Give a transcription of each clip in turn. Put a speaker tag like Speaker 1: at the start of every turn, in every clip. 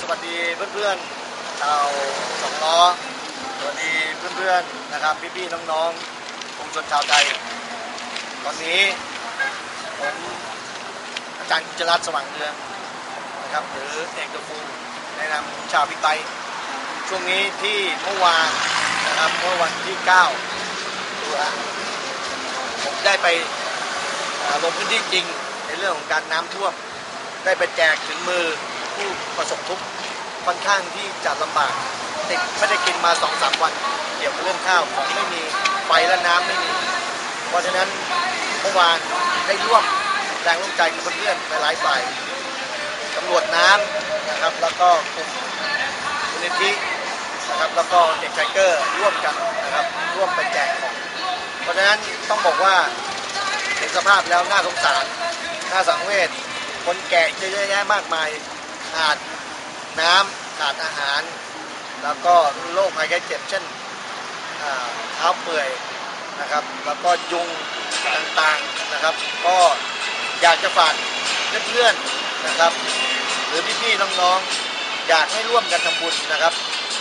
Speaker 1: สวัสดีเพื่อนๆชาวสองล้อสวัสดีเพื่อนๆนะครับพี่ๆน้องๆกลุ่มชนชาวไทยตอนนี้ผมอาจารย์กุจรัตน์สว่างเรืองนะครับหรือเอกตะฟูแนะนำชาวบิ๊กไบค์ช่วงนี้ที่เมื่อวานนะครับเมื่อวันที่9ตุลาผมได้ไปลงพื้นที่จริงในเรื่องของการน้ำท่วมได้ไปแจกถึงมือ ผู้ประสบทุกข์ค่อนข้างที่จะลำบากติดไม่ได้กินมาสองสามวัน เกี่ยวกับเรื่องข้าวของไม่มีไฟและน้ำไม่มี เพราะฉะนั้นเมื่อวานได้ร่วมแรงร่วมใจกับเพื่อนๆหลายฝ่ายตำรวจน้ำนะครับ แล้วก็กลุ่มมูลนิธินะครับแล้วก็เด็กไทเกอร์ร่วมกันนะครับร่วมไปแจกของ เพราะฉะนั้นต้องบอกว่าเห็นสภาพแล้วน่าสงสารน่าสังเวชคนแก่เยอะแยะมากมาย ขาดน้ำขาดอาหาร แล้วก็โรคภัยแค่เจ็บเช่นเท้าเปื่อยนะครับ แล้วก็ยุงต่างๆนะครับ ก็อยากจะฝากเพื่อนๆนะครับ หรือพี่ๆน้องๆอยากให้ร่วมกันทำบุญนะครับ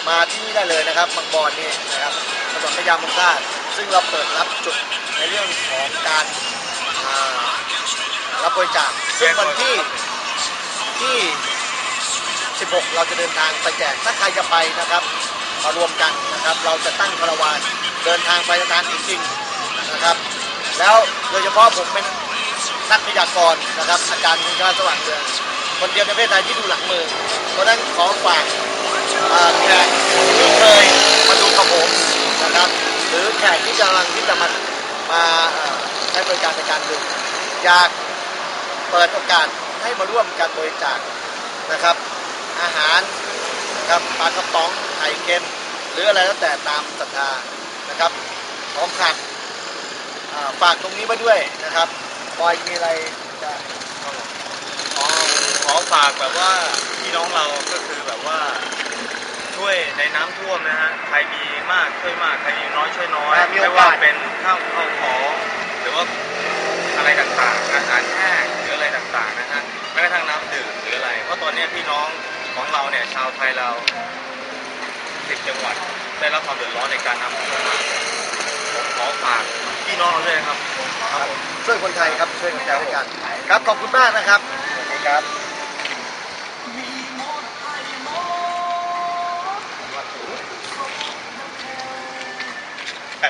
Speaker 1: มาที่นี่ได้เลยนะครับบางบอนนี่นะครับถนนพญามุงคาซึ่งเราเปิดรับจุดในเรื่องของการรับบริจาคซึ่งวันที่ที่ 16 เราจะเดินทางไปแจกถ้าใครจะไปนะครับมารวมกันนะครับ เราจะตั้งคาราวานเดินทางไปสถานที่จริงนะครับ แล้วโดยเฉพาะผมเป็นนักพยากรณ์นะครับ อาจารย์คุณชาติสว่างเรืองคนเดียวในประเทศไทยที่ดูหลังมือเพราะนั้นขอฝากแขกที่เคยมาดูกับผมนะครับ หรือแขกที่กำลังที่จะมามาใช้บริการในการดูอยากเปิดโอกาสให้มาร่วมกันบริจาคนะครับ อาหารนะครับปลากระป๋องไข่เค็ม หรืออะไรแล้วแต่ตามศรัทธานะครับ ของขาดอ่าฝากตรงนี้ไว้ด้วยนะครับบอยมีอะไรจะ
Speaker 2: ขอขอฝากแบบว่าพี่น้องเราก็คือแบบว่าช่วยในน้ำท่วมนะฮะใครมีมากช่วยมากใครมีน้อยช่วยน้อย
Speaker 1: อ่ามีโอ
Speaker 2: ไม่
Speaker 1: กาส
Speaker 2: ว่าเป็นข้าวข้าวของหรือว่าอะไรต่างๆอาหารแห้ง ของเราเนี่ยชาวไทยเราสิบจังหวัดได้รับความเดือดร้อนในการน้ำท่วมมากผมขอฝากพี่น้องเราด้วยนะครับครับผม
Speaker 1: ช่วยคนไทยครับช่วยคนไทยด้วยกันครับขอบคุณมากนะครับโอเคครับ
Speaker 2: ใช่